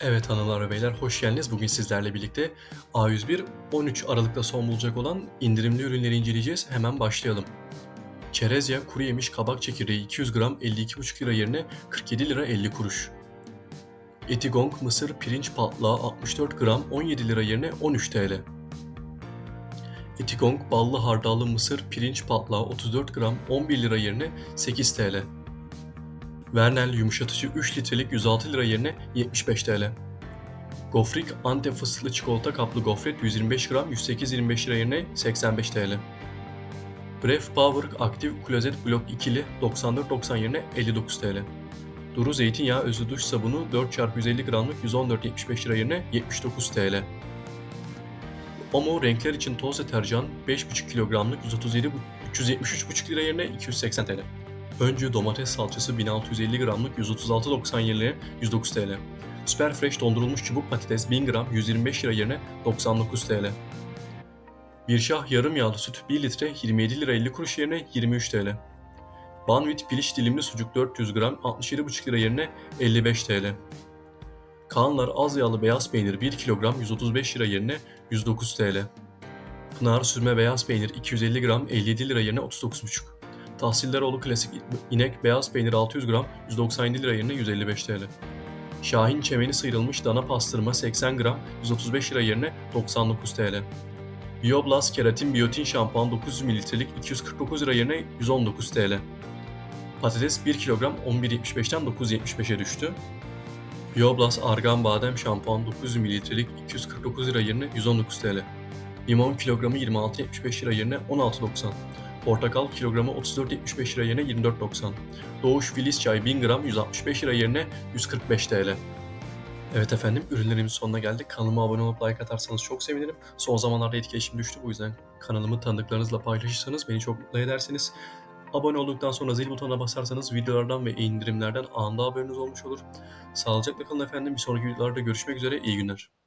Evet hanımlar ve beyler hoş geldiniz. Bugün sizlerle birlikte A101 13 Aralık'ta son bulacak olan indirimli ürünleri inceleyeceğiz. Hemen başlayalım. Çerezya kuru yemiş kabak çekirdeği 200 gram 52,5 lira yerine 47 lira 50 kuruş. Etigong mısır pirinç patlağı 64 gram 17 lira yerine 13 TL. Etigong ballı hardallı mısır pirinç patlağı 34 gram 11 lira yerine 8 TL. Vernel yumuşatıcı 3 litrelik 106 lira yerine 75 TL. Gofrik Antep fıstıklı çikolata kaplı gofret 125 gram 108.25 lira yerine 85 TL. Bref Power Aktif Klozet Blok ikili 94.90 yerine 59 TL. Duru zeytinyağı özlü duş sabunu 4x150 gramlık 114.75 lira yerine 79 TL. Omo renkler için toz deterjan 5,5 kilogramlık 137 373,5 lira yerine 280 TL. Öncü domates salçası 1650 gramlık 136.90 yerine 109 TL. Süper Fresh dondurulmuş çubuk patates 1000 gram 125 lira yerine 99 TL. Bir şah yarım yağlı süt 1 litre 27 lira 50 kuruş yerine 23 TL. Banvit piliç dilimli sucuk 400 gram 67,5 lira yerine 55 TL. Kaanlar az yağlı beyaz peynir 1 kilogram 135 lira yerine 109 TL. Pınar sürme beyaz peynir 250 gram 57 lira yerine 39,5 Tahsilleroğlu klasik inek beyaz peynir 600 gram 197 lira yerine 155 TL. Şahin çemeni sıyrılmış dana pastırma 80 gram 135 lira yerine 99 TL. Bioblast keratin biyotin şampuan 900 mililitrelik 249 lira yerine 119 TL. Patates 1 kilogram 11.75'ten 9.75'e düştü. Bioblast argan badem şampuan 900 mililitrelik 249 lira yerine 119 TL. Limon kilogramı 26.75 lira yerine 16.90. Portakal kilogramı 34.75 lira yerine 24.90. Doğuş Filiz çay 1000 gram 165 lira yerine 145 TL. Evet efendim ürünlerimizin sonuna geldik. Kanalıma abone olup like atarsanız çok sevinirim. Son zamanlarda etkileşim düştü bu yüzden kanalımı tanıdıklarınızla paylaşırsanız beni çok mutlu edersiniz. Abone olduktan sonra zil butonuna basarsanız videolardan ve indirimlerden anında haberiniz olmuş olur. Sağlıcakla kalın efendim. Bir sonraki videolarda görüşmek üzere. İyi günler.